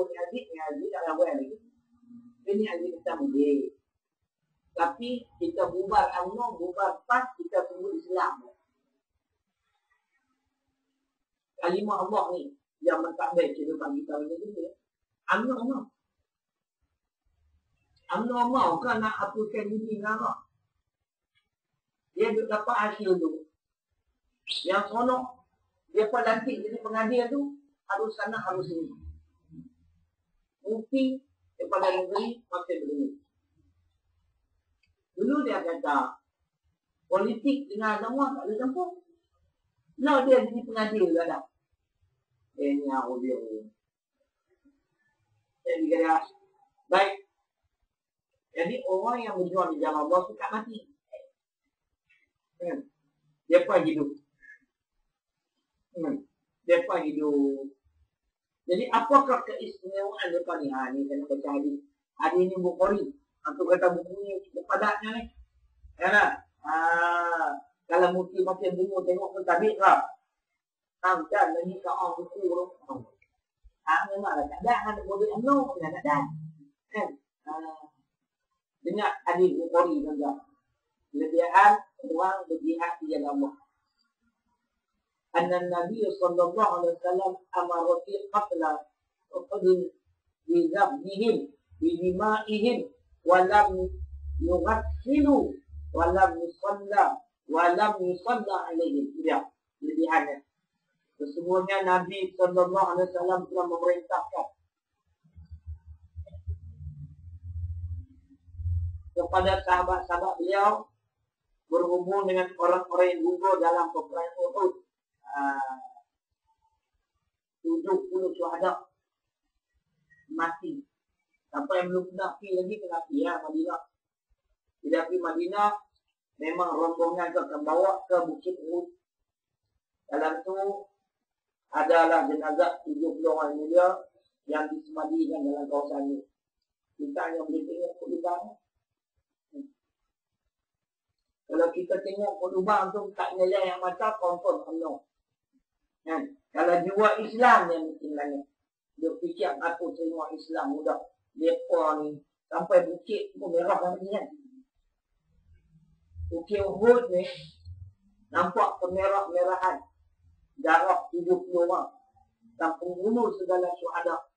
Aziz, ni Aziz tak lawan lagi. Ini Aziz kita boleh. Tapi kita bubar Allah, bubar pas, kita tunggu Islam. Kalimah Allah ni yang mentadbir kehidupan kita ini dulu. Amno Allah. Amno Allah kan nak hapuskan diri nama. Dia duduk dapat hasil tu. Yang sonok, dia pun lantik jadi pengadil tu, harus sana, harus sini. Mungkin daripada negeri, makin begini. Dulu dia kata, politik dengan agama tak boleh campur. No, dia jadi pengadil dah dah. Ini aku dia. Jadi kata, baik. Jadi orang yang berjuang di jalan Allah tak mati. Hmm. Dia pun hidup. Hmm. Dia pun hidup. Jadi apakah keistimewaan depan ni? Ha, ni kena baca hadis. Hadis ni Bukhari. Untuk kata buku ni padatnya ni. Ya tak? Ha, kalau mesti makin bunga tengok pun tabik lah. Sampai lagi ke orang buku tu. Ha, memanglah tak ada. Ada boleh anu. Tak ada. Kan? Ha. Dengar hadis Bukhari juga. Lebihan orang berjihad di jalan Allah. Wasallam amara fi qatla uqdin bi zabhihim bi dima'ihim wa lam yughassilu wa lam yusalla wa lam yusalla alaihim. Ya, lebihannya. Sesungguhnya Nabi sallallahu alaihi wasallam telah memerintahkan kepada sahabat-sahabat beliau berhubung dengan orang-orang yang gugur dalam peperangan Uhud. Ah, tujuh puluh syuhada mati. Sampai yang belum kena pergi lagi kena pergi ya, Madinah. Tidak pergi Madinah, memang rombongan itu akan bawa ke Bukit Uhud. Dalam tu adalah jenazah tujuh puluh orang mulia yang disemadikan dalam kawasan ini. Kita hanya boleh tengok kulibangan. Kalau kita tengok lubang tu tak nilai yang mata, confirm penuh. Kan? Kalau jiwa Islam yang tinggalnya. Dia fikir aku semua Islam mudah. Mereka ni sampai bukit pun merah kan ni kan. Bukit Uhud ni nampak kemerah-merahan. Darah 70 orang. Dan pembunuh segala syuhada.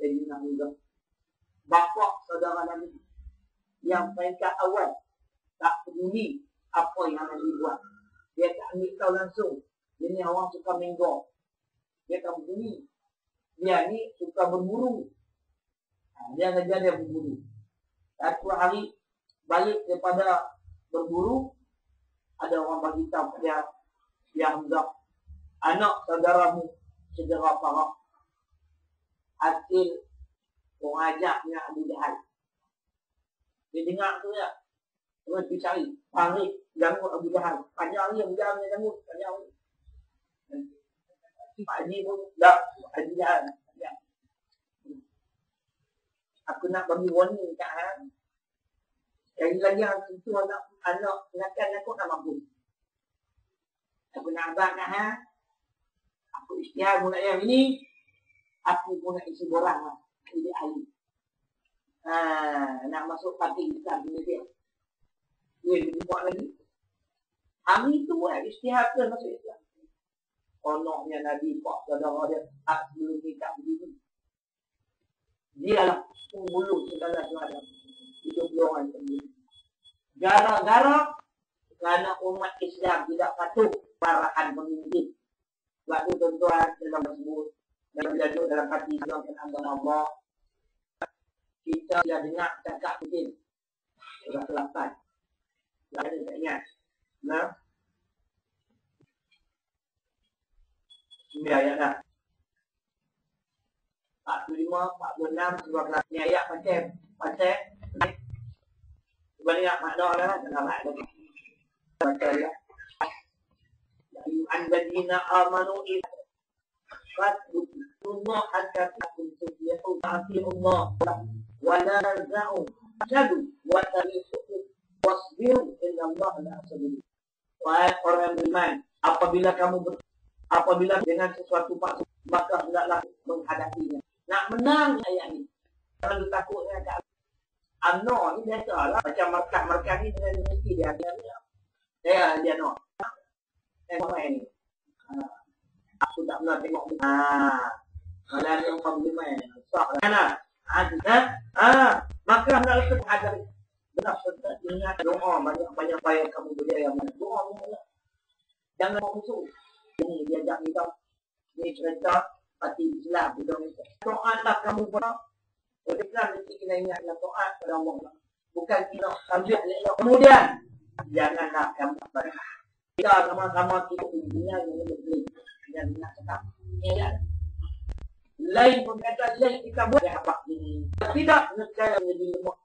Jadi nak mudah. Bapak saudara Nabi. Yang peringkat awal. Tak peduli apa yang Nabi buat. Dia tak ambil tahu langsung. Dia ni orang suka menggok. Dia tak berbunyi. Dia ni suka berburu. Ha, dia ngajar dia berburu. Satu hari balik daripada berburu, ada orang bagi tahu dia, dia Hamzah. Anak saudaramu segera parah. Hasil pengajaknya Abu Jahal. Dia dengar tu ya. Terus pergi cari. Tarik. Janggut Abu Jahal. Panjang ni Abu Jahal ni janggut. Panjang ni. Haji pun tak. Haji. Panjang. Aku nak bagi warning kat Han. Yang lagi yang tentu anak anak nakal aku nak mampu. Aku nak abang kat Han. Aku istiar pun nak yang ini. Aku pun nak isi borang lah. Ini air. Ha, nak masuk parti kita. Ini dia. Dia buat lagi. Hari itu buat istihad ke masuk Islam. Konoknya Nabi Pak saudara dia sebelum kita begini. Dialah penghulu segala suara. Itu orang sendiri. Gara-gara kerana umat Islam tidak patuh parahan pemimpin. Sebab itu tuan-tuan dalam tersebut dalam jaduk dalam hati dalam agama Allah kita tidak dengar cakap mungkin tak ada tak ingat. Nah. Ini ayat dah. 45, 46, 12. Ini ayat macam macam ya. Ayuhan ladina amanu ila Fatbutullah hatta takum tubiyahu ta'afi Allah wa la za'u wa tarifukum wasbiru inna Allah. Wahai orang yang beriman, apabila kamu apabila dengan sesuatu paksa, maka hendaklah menghadapinya. Nak menang ayat ni. Kalau takut dengan kat Amno ni biasa lah. Macam markah-markah ni dengan mesti dia ada. Saya dia no. Tengok main ni. Ha. Aku tak pernah tengok ni. Ha. Kalau ada yang faham dia main. Sok lah. Kan lah. Ha. Ha. Maka nak lepas ajar. Benar serta ingat doa banyak-banyak bayar kamu berjaya. Doa banyak. Jangan musuh. Ini dia ajak kita. Ini cerita hati Islam. Doa tak kamu pernah oleh kerana mesti kena ingat dalam doa pada Allah. Bukan kita ambil Allah. Kemudian, janganlah kamu berkata. Kita sama-sama kita dunia yang lebih yang nak cakap. Ya, lain pun lain kita buat yang apa ini. Tidak nescaya menjadi lemah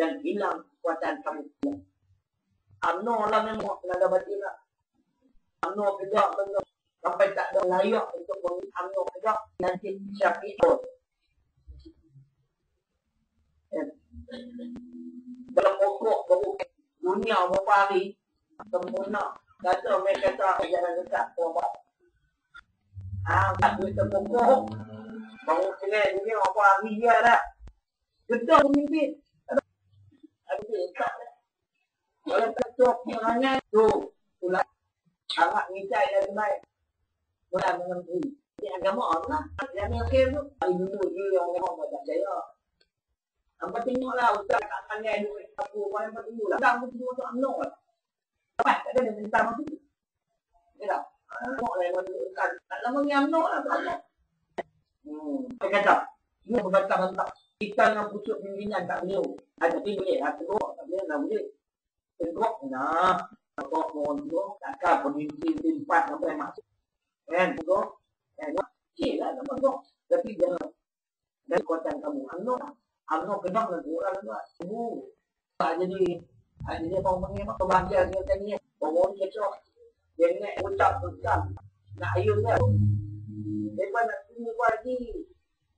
dan hilang kekuatan kamu. Amno lah memang nada batin lah. Amno kerja benda sampai tak ada layak untuk mengambil amno kerja nanti syafi'ul. dalam pokok baru dunia berapa hari sempurna. Kata mereka kata jalan dekat apa ah tak duit pokok baru kena dunia berapa hari dia dah gedor pemimpin ada tak kalau tak cok perangai tu pula sangat ngicai dari baik mulai mengerti ini agama Allah yang akhir tu hari dulu dia yang orang tak percaya apa tengoklah ustaz tak pandai duit aku apa yang penting lah. Tak mesti masuk UMNO lah. Apa tak ada minta masuk. Ya tak? Tengoklah yang mana ustaz. Tak lama ni UMNO lah tak ada. Hmm. Saya kata, ini berbantah-bantah. Kita dengan pucuk pimpinan tak boleh. Ada tapi boleh. Ha, tengok. Tak boleh. Tak boleh. Tengok. Nah. Tengok mohon tu. Takkan pemimpin timpat sampai masuk. Kan? Tengok. Kan? Okey lah. Tengok. Tapi jangan. Dan kuatan kamu. Lah. Amno kena dengan orang tu. Semua. Tak jadi. Apa orang panggil apa? Bahagia dengan tanya. Orang ni kecok. Dia nak ucap ucap. Nak ayun dia. Lepas nak tunggu lagi.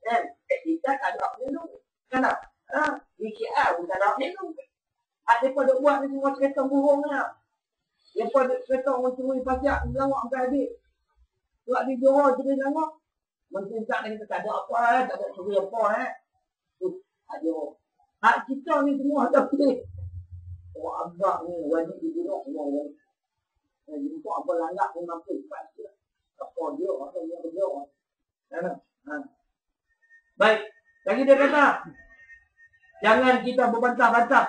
Kan? Kita tak ada minum. Kan tak? Ha? DKR pun tak ada minum. Ada pada buat ni semua cerita bohong lah. Yang pada cerita orang semua ni pajak. Melawak sampai habis. Buat di Johor jadi lama. Menteri tak kita tak ada apa eh. Tak ada suri apa eh. Ada hak kita ni semua ada pilih. Oh abang ni wajib dibunuh semua orang. Eh, jumpa apa langgar pun mampu. Apa dia, apa dia kerja. Kan? Ha. Baik. Lagi dia kata, jangan kita berbantah-bantah.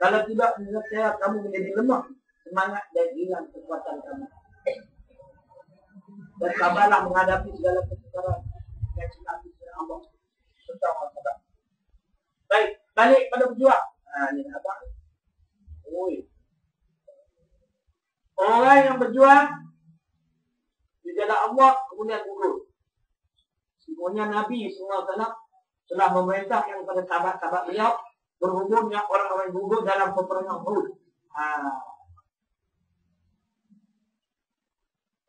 Kalau tidak, saya kamu menjadi lemah. Semangat dan hilang kekuatan kamu. Dan sabarlah menghadapi segala kesukaran. Yang kita Allah. Bersama-sama. Baik, balik pada berjuang. Ha, ni apa? Oi. Orang yang berjuang di jalan Allah kemudian gugur. Semuanya Nabi semua telah telah memerintahkan kepada sahabat-sahabat beliau berhubung dengan orang-orang gugur dalam peperangan Uhud. Ha.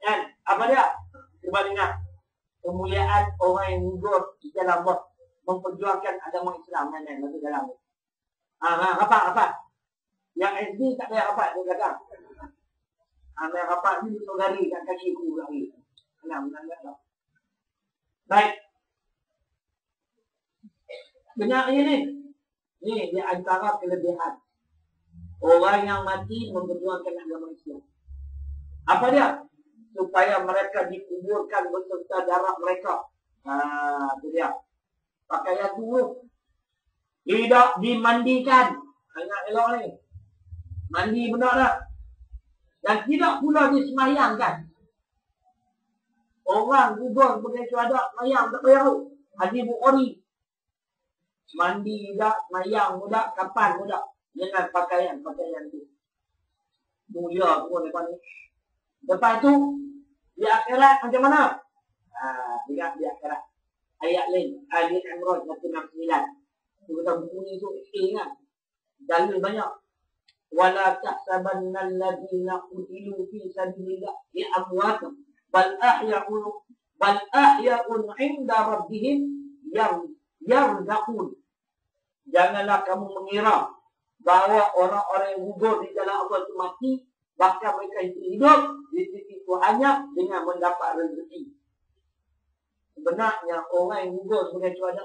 Dan apa dia? Cuba dengar. Kemuliaan orang yang gugur di jalan Allah memperjuangkan agama Islam kan kan masuk dalam. Ha, ha apa apa? Yang SD tak payah apa dia kata. Ha, yang apa ni tu gari kat kaki ku. Enam enam enam. Baik. Benar ini ni. Ni di antara kelebihan. Orang yang mati memperjuangkan agama Islam. Apa dia? Supaya mereka dikuburkan beserta darah mereka. Ha, itu dia pakaian dulu. Tidak dimandikan. Ingat elok ni. Mandi benar tak? Dan tidak pula disemayangkan. Orang gugur sebagai syuhada semayang tak payah tu. Haji Bukhari. Mandi tak, semayang muda, kapan muda. Dengan pakaian-pakaian tu. Mulia semua lepas ni. Lepas tu, di akhirat macam mana? Ha, ingat di akhirat. Ayat lain Ali Imran 169 tu kata buku ni tu ingat dalil banyak. Wala tahsabanna alladhina qutilu fi sabilillah. Ya amwat bal ahya'un bal ahya'un 'inda rabbihim yang yarzaqun janganlah kamu mengira bahawa orang-orang yang gugur di jalan Allah itu mati bahkan mereka itu hidup di sisi Tuhannya dengan mendapat rezeki. Sebenarnya orang yang gugur sebagai cuaca